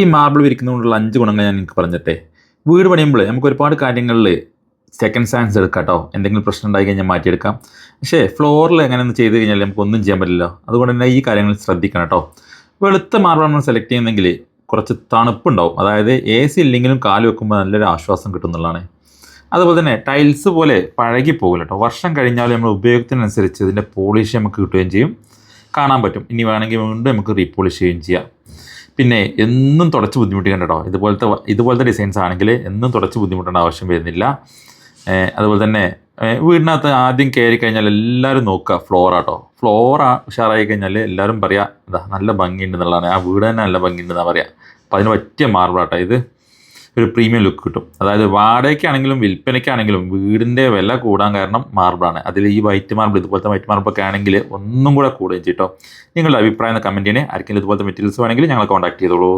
ഈ മാർബിൾ വിരിക്കുന്നതുകൊണ്ടുള്ള അഞ്ച് ഗുണങ്ങൾ ഞാൻ നിങ്ങൾക്ക് പറഞ്ഞിട്ടെ. വീട് പണിയുമ്പോൾ നമുക്ക് ഒരുപാട് കാര്യങ്ങളിൽ സെക്കൻഡ് സാൻസ് എടുക്കാം കേട്ടോ എന്തെങ്കിലും പ്രശ്നം ഉണ്ടായി കഴിഞ്ഞാൽ മാറ്റിയെടുക്കാം. പക്ഷേ ഫ്ലോറിൽ എങ്ങനെയൊന്ന് ചെയ്ത് കഴിഞ്ഞാൽ നമുക്ക് ഒന്നും ചെയ്യാൻ പറ്റില്ലല്ലോ. അതുകൊണ്ട് തന്നെ ഈ കാര്യങ്ങൾ ശ്രദ്ധിക്കണം കേട്ടോ. വെളുത്ത മാർബിൾ നമ്മൾ സെലക്ട് ചെയ്യുന്നെങ്കിൽ കുറച്ച് തണുപ്പുണ്ടാവും. അതായത് എ സി ഇല്ലെങ്കിലും കാൽ വെക്കുമ്പോൾ നല്ലൊരു ആശ്വാസം കിട്ടുന്നുള്ളതാണ് അതുപോലെ തന്നെ ടൈൽസ് പോലെ പഴകി പോകില്ല കേട്ടോ. വർഷം കഴിഞ്ഞാൽ നമ്മൾ ഉപയോഗത്തിനനുസരിച്ച് ഇതിന്റെ പോളിഷ് നമുക്ക് കിട്ടുകയും ചെയ്യും. കാണാൻ പറ്റും. ഇനി വേണമെങ്കിൽ വീണ്ടും നമുക്ക് റീപോളിഷ് ചെയ്യുകയും ചെയ്യാം. പിന്നെ എന്നും തുടച്ച് ബുദ്ധിമുട്ടിക്കേണ്ട കേട്ടോ ഇതുപോലത്തെ ഇതുപോലത്തെ ഡിസൈൻസ് ആണെങ്കിൽ എന്നും തുടച്ച് ബുദ്ധിമുട്ടേണ്ട ആവശ്യം വരുന്നില്ല. അതുപോലെ തന്നെ വീടിനകത്ത് ആദ്യം കയറി കഴിഞ്ഞാൽ എല്ലാവരും നോക്കുക ഫ്ലോറാട്ടോ ഫ്ലോറ ഉഷാറായി കഴിഞ്ഞാൽ എല്ലാവരും പറയാം ഇതാ നല്ല ഭംഗിയുണ്ട് ഉണ്ടെന്നുള്ളതാണ് ആ വീട് തന്നെ നല്ല ഭംഗി ഉണ്ടെന്നാണ് പറയുക അപ്പോൾ അതിന് പറ്റിയ മാർബിളാട്ടോ ഇത്. ഒരു പ്രീമിയം ലുക്ക് കിട്ടും. അതായത് വാടകയ്ക്കാണെങ്കിലും വിൽപ്പനയ്ക്കാണെങ്കിലും വീടിന്റെ വില കൂടാൻ കാരണം മാർബിളാണ് അതിൽ ഈ വൈറ്റ് മാർബിൾ ഇതുപോലത്തെ വൈറ്റ് മാർബിളൊക്കെ ആണെങ്കിൽ ഒന്നും കൂടെ കൂടുകയും ചെയ്യും കേട്ടോ നിങ്ങളുടെ അഭിപ്രായം കമന്റ് ആർക്കെങ്കിലും ഇതുപോലത്തെ മെറ്റീരിയൽസ് വേണമെങ്കിൽ ഞങ്ങളെ കോൺടാക്ട് ചെയ്തോളൂ.